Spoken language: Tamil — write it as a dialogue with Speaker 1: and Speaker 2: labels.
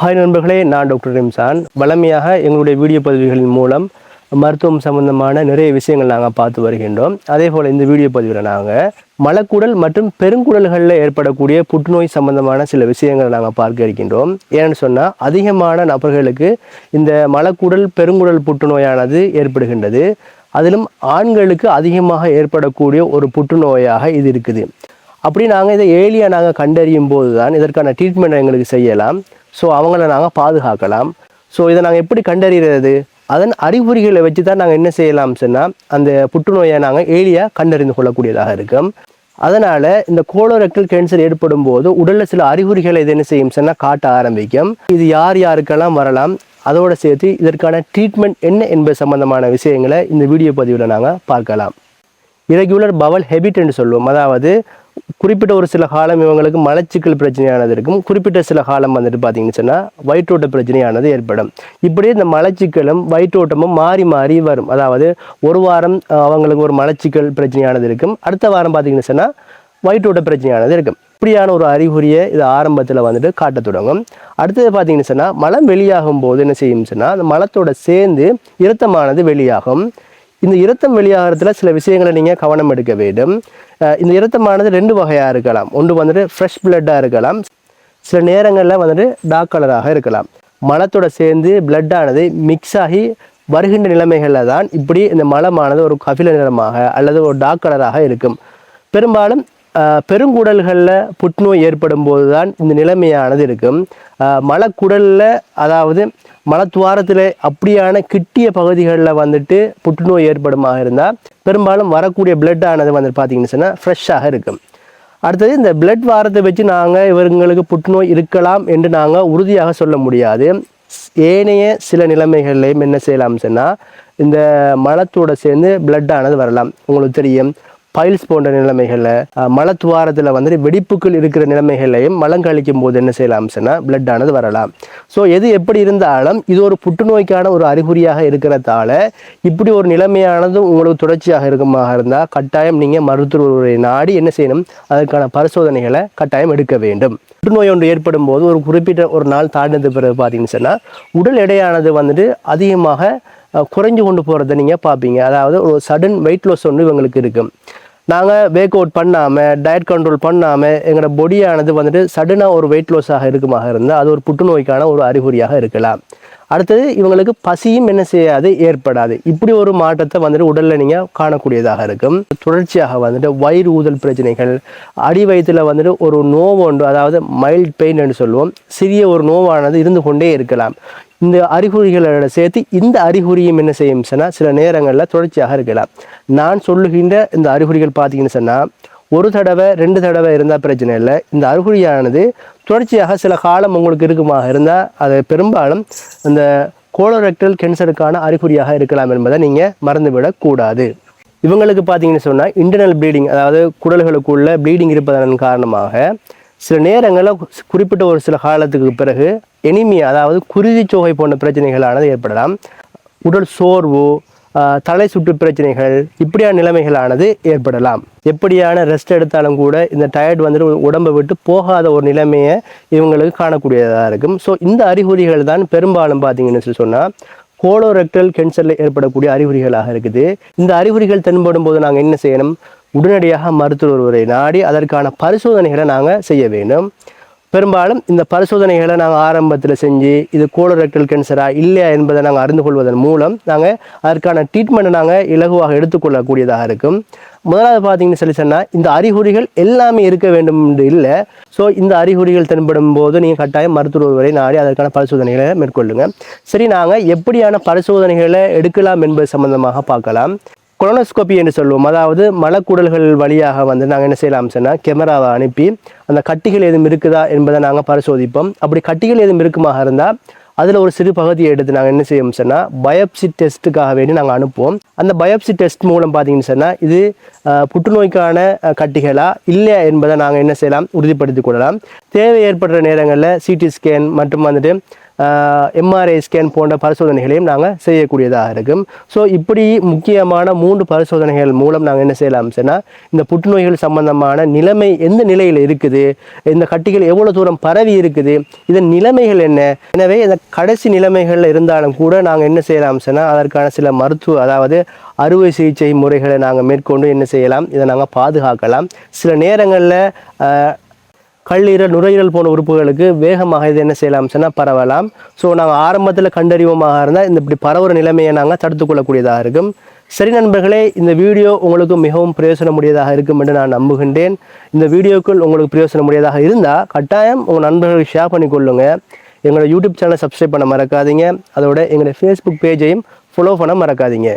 Speaker 1: ஹாய் நண்பர்களே நான் டாக்டர் ரிம்சான். வளமையாக எங்களுடைய வீடியோ பதிவுகளின் மூலம் மருத்துவம் சம்பந்தமான நிறைய விஷயங்கள் நாங்கள் பார்த்து வருகின்றோம். அதே போல் இந்த வீடியோ பதிவில் நாங்கள் மலக்குடல் மற்றும் பெருங்குடல்களில் ஏற்படக்கூடிய புற்றுநோய் சம்பந்தமான சில விஷயங்களை நாங்கள் பார்க்க இருக்கின்றோம். ஏன்னு சொன்னால் அதிகமான நபர்களுக்கு இந்த மலக்குடல் பெருங்குடல் புற்றுநோயானது ஏற்படுகின்றது. அதிலும் ஆண்களுக்கு அதிகமாக ஏற்படக்கூடிய ஒரு புற்றுநோயாக இது இருக்குது. அப்படி நாங்கள் இதை ஏலியாக நாங்கள் கண்டறியும் போது தான் இதற்கான ட்ரீட்மெண்ட் எங்களுக்கு செய்யலாம். ஸோ அவங்கள நாங்கள் பாதுகாக்கலாம். ஸோ இதை நாங்கள் எப்படி கண்டறிகிறது? அதன் அறிகுறிகளை வச்சு தான் நாங்கள் என்ன செய்யலாம் சொன்னால் அந்த புற்றுநோயை நாங்கள் எளியாக கண்டறிந்து கொள்ளக்கூடியதாக இருக்கும். அதனால் இந்த கோலோரெக்டல் கேன்சர் ஏற்படும் போது உடலில் சில அறிகுறிகளை இது என்ன செய்யும் சொன்னால் காட்ட ஆரம்பிக்கும். இது யார் யாருக்கெல்லாம் வரலாம் அதோடு சேர்த்து இதற்கான ட்ரீட்மெண்ட் என்ன என்பது சம்பந்தமான விஷயங்களை இந்த வீடியோ பதிவில் நாங்கள் பார்க்கலாம். இரெகுலர் பவல் ஹெபிட் என்று சொல்லுவோம். அதாவது குறிப்பிட்ட ஒரு சில காலம் இவங்களுக்கு மலச்சிக்கல் பிரச்சனையானது இருக்கும் குறிப்பிட்ட சில காலம் வந்துட்டு பார்த்தீங்கன்னு சொன்னால் வயிற்றோட்ட பிரச்சனையானது ஏற்படும். இப்படி இந்த மலச்சிக்கலும் வயிற்றோட்டமும் மாறி மாறி வரும். அதாவது ஒரு வாரம் அவங்களுக்கு ஒரு மலச்சிக்கல் பிரச்சனையானது இருக்கும். அடுத்த வாரம் பார்த்தீங்கன்னு சொன்னால் வயிற்றோட்ட பிரச்சனையானது இருக்கும். இப்படியான ஒரு அறிகுறியை இது ஆரம்பத்தில் வந்துட்டு காட்டத் தொடங்கும். அடுத்தது பார்த்தீங்கன்னு சொன்னால் மலம் வெளியாகும் போது என்ன செய்யும் சொன்னால் அந்த மலத்தோட சேர்ந்து இரத்தமானது வெளியாகும். இந்த இரத்தம் வெளியாகிறதுல சில விஷயங்களை நீங்கள் கவனம் எடுக்க வேண்டும். இந்த இரத்தமானது ரெண்டு வகையாக இருக்கலாம். ஒன்று வந்துட்டு ஃப்ரெஷ் பிளட்டாக இருக்கலாம். சில நேரங்களில் வந்துட்டு டார்க் கலராக இருக்கலாம். மலத்தோட சேர்ந்து பிளட்டானது மிக்ஸ் ஆகி வருகின்ற நிலைமைகளில் தான் இப்படி இந்த மலமானது ஒரு கபில நிறமாக அல்லது ஒரு டார்க் கலராக இருக்கும். பெரும்பாலும் பெருங்குடல்களில் புற்றுநோய் ஏற்படும் போது தான் இந்த நிலைமையானது இருக்கும் மலக்குடலில் அதாவது மலத்துவாரத்தில் அப்படியான கிட்டிய பகுதிகளில் வந்துட்டு புற்றுநோய் ஏற்படுமாக இருந்தால் பெரும்பாலும் வரக்கூடிய பிளட் ஆனது வந்துட்டு பார்த்தீங்கன்னு சொன்னால் ஃப்ரெஷ்ஷாக இருக்கும் அடுத்தது இந்த பிளட் வாரத்தை வச்சு நாங்கள் இவங்களுக்கு புற்றுநோய் இருக்கலாம் என்று நாங்கள் உறுதியாக சொல்ல முடியாது. ஏனைய சில நிலைமைகள்லையும் என்ன செய்யலாம் சொன்னால் இந்த மலத்தோடு சேர்ந்து blood ஆனது வரலாம். உங்களுக்கு தெரியும். பைல்ஸ் போன்ற நிலைமைகளில் மலத்துவாரத்தில் வந்துட்டு வெடிப்புகள் இருக்கிற நிலைமைகளையும் மலம் கழிக்கும் போது என்ன செய்யலாம் சொன்னால் பிளட் ஆனது வரலாம். ஸோ எது எப்படி இருந்தாலும் இது ஒரு புற்றுநோய்க்கான ஒரு அறிகுறியாக இருக்கிறதால இப்படி ஒரு நிலைமையானது உங்களுக்கு தொடர்ச்சியாக இருக்குமாக இருந்தால் கட்டாயம் நீங்கள் மருத்துவரை நாடி என்ன செய்யணும் அதற்கான பரிசோதனைகளை கட்டாயம் எடுக்க வேண்டும். புற்றுநோய் ஒன்று ஏற்படும் போது ஒரு குறிப்பிட்ட ஒரு நாள் தாண்டினது பிறகு பார்த்தீங்கன்னு சொன்னால் உடல் எடையானது வந்துட்டு அதிகமாக குறைஞ்சு கொண்டு போகிறத நீங்கள் பார்ப்பீங்க. அதாவது ஒரு சடன் வெயிட் லாஸ் ஒன்று இவங்களுக்கு இருக்கும் நாங்கள் வேக் அவுட் பண்ணாமல் டயட் கண்ட்ரோல் பண்ணாமல் எங்களோட பொடியானது வந்துட்டு சடனாக ஒரு வெயிட் லாஸாக இருக்குமாக இருந்தால் அது ஒரு புற்றுநோய்க்கான ஒரு அறிகுறியாக இருக்கலாம். அடுத்தது இவங்களுக்கு பசியும் என்ன செய்யாது ஏற்படாது. இப்படி ஒரு மாற்றத்தை வந்துட்டு உடலில் நீங்கள் காணக்கூடியதாக இருக்கும். தொடர்ச்சியாக வந்துட்டு வயிறு ஊதல் பிரச்சனைகள் அடி வயிற்றில் வந்துட்டு ஒரு நோவு ஒன்று அதாவது மைல்ட் பெயின் என்று சொல்லுவோம் சிறிய ஒரு நோவானது இருந்து கொண்டே இருக்கலாம். இந்த அறிகுறிகளோட சேர்த்து இந்த அறிகுறியும் என்ன செய்யும் சொன்னால் சில நேரங்களில் தொடர்ச்சியாக இருக்கலாம். நான் சொல்லுகின்ற இந்த அறிகுறிகள் பார்த்தீங்கன்னு சொன்னால் ஒரு தடவை ரெண்டு தடவை இருந்தால் பிரச்சனை இல்லை. இந்த அறிகுறியானது தொடர்ச்சியாக சில காலம் உங்களுக்கு இருக்குமாக இருந்தால் அது பெரும்பாலும் இந்த கோலோரெக்டல் கேன்சருக்கான அறிகுறியாக இருக்கலாம் என்பதை நீங்கள் மறந்துவிடக்கூடாது. இவங்களுக்கு பார்த்தீங்கன்னு சொன்னால் இன்டர்னல் ப்ளீடிங் அதாவது குடல்களுக்குள்ள ப்ளீடிங் இருப்பதன் காரணமாக சில நேரங்களில் குறிப்பிட்ட ஒரு சில காலத்துக்கு பிறகு எனிமியா அதாவது குருதி சோகை போன்ற பிரச்சனைகளானது ஏற்படலாம். உடல் சோர்வு தலை சுற்று பிரச்சனைகள் இப்படியான நிலைமைகளானது ஏற்படலாம். எப்படியான ரெஸ்ட் எடுத்தாலும் கூட இந்த டயர்ட் வந்துட்டு உடம்பை விட்டு போகாத ஒரு நிலைமையை இவங்களுக்கு காணக்கூடியதாக இருக்கும். ஸோ இந்த அறிகுறிகள் தான் பெரும்பாலும் பார்த்தீங்கன்னு சொன்னால் கோலோரெக்டல் கேன்சரில் ஏற்படக்கூடிய அறிகுறிகளாக இருக்குது. இந்த அறிகுறிகள் தென்படும் போது நாங்கள் என்ன செய்யணும்? உடனடியாக மருத்துவர் ஒருவரை நாடி அதற்கான பரிசோதனைகளை நாங்கள் செய்ய வேண்டும். பெரும்பாலும் இந்த பரிசோதனைகளை நாங்கள் ஆரம்பத்தில் செஞ்சு இது கோலரெக்டல் கேன்சரா இல்லையா என்பதை நாங்கள் அறிந்து கொள்வதன் மூலம் நாங்கள் அதற்கான ட்ரீட்மெண்ட்டை நாங்கள் இலகுவாக எடுத்துக்கொள்ளக்கூடியதாக இருக்கும். முதலாவது பார்த்தீங்கன்னு சொல்லி சொன்னால் இந்த அறிகுறிகள் எல்லாமே இருக்க வேண்டும் என்று இல்லை. ஸோ இந்த அறிகுறிகள் தென்படும் போது நீங்கள் கட்டாயம் மருத்துவர் ஒருவரை நாடி அதற்கான பரிசோதனைகளை மேற்கொள்ளுங்கள் சரி நாங்கள் எப்படியான பரிசோதனைகளை எடுக்கலாம் என்பது சம்பந்தமாக பார்க்கலாம். கொலனோஸ்கோபி என்று சொல்லுவோம் அதாவது மலக்குடல்கள் வழியாக வந்து நாங்கள் என்ன செய்யலாம் சொன்னால் கேமராவை அனுப்பி அந்த கட்டிகள் எதுவும் இருக்குதா என்பதை நாங்கள் பரிசோதிப்போம். அப்படி கட்டிகள் எதுவும் இருக்குமாக இருந்தால் அதில் ஒரு சிறு பகுதியை எடுத்து நாங்கள் என்ன செய்வோம் சொன்னால் பயோப்சி டெஸ்ட்டுக்காக வேண்டி நாங்கள் அனுப்புவோம். அந்த பயோப்சி டெஸ்ட் மூலம் பார்த்தீங்கன்னு சொன்னால் இது புற்றுநோய்க்கான கட்டிகளா இல்லையா என்பதை நாங்கள் என்ன செய்யலாம் உறுதிப்படுத்திக் கொள்ளலாம். தேவை ஏற்படுற நேரங்களில் சிடி ஸ்கேன் மற்றும் வந்துட்டு எம்ஆர்ஐ ஸ்கேன் போன்ற பரிசோதனைகளையும் நாங்கள் செய்யக்கூடியதாக இருக்கும். ஸோ இப்படி முக்கியமான மூன்று பரிசோதனைகள் மூலம் நாங்கள் என்ன செய்யலாம் சொன்னால் இந்த புற்றுநோய்கள் சம்பந்தமான நிலைமை எந்த நிலையில் இருக்குது இந்த கட்டிகள் எவ்வளோ தூரம் பரவி இருக்குது இதன் நிலைமைகள் என்ன? எனவே இந்த கடைசி நிலைமைகளில் இருந்தாலும் கூட நாங்கள் என்ன செய்யலாம் சொன்னால் அதற்கான சில மருத்துவ அதாவது அறுவை சிகிச்சை முறைகளை நாங்கள் மேற்கொண்டு என்ன செய்யலாம் இதை நாங்கள் பாதுகாக்கலாம். சில நேரங்களில் கல்லீரல் நுரையீரல் போன உறுப்புகளுக்கு வேகமாக இது என்ன செய்யலாம் சொன்னால் பரவலாம். ஸோ நாங்கள் ஆரம்பத்தில் கண்டறிவோமாக இருந்தால் இந்த இப்படி பரவுற நிலைமையை நாங்கள் தடுத்துக்கொள்ளக்கூடியதாக இருக்கும். சரி நண்பர்களே இந்த வீடியோ உங்களுக்கு மிகவும் பிரயோசனமுடையதாக இருக்கும் என்று நான் நம்புகின்றேன். இந்த வீடியோக்குள் உங்களுக்கு பிரயோசனமுடையதாக இருந்தால் கட்டாயம் உங்கள் நண்பர்களுக்கு ஷேர் பண்ணிக்கொள்ளுங்க எங்களோட யூடியூப் சேனலை சப்ஸ்கிரைப் பண்ண மறக்காதீங்க. அதோட எங்களோட ஃபேஸ்புக் பேஜையும் ஃபாலோ பண்ண மறக்காதீங்க.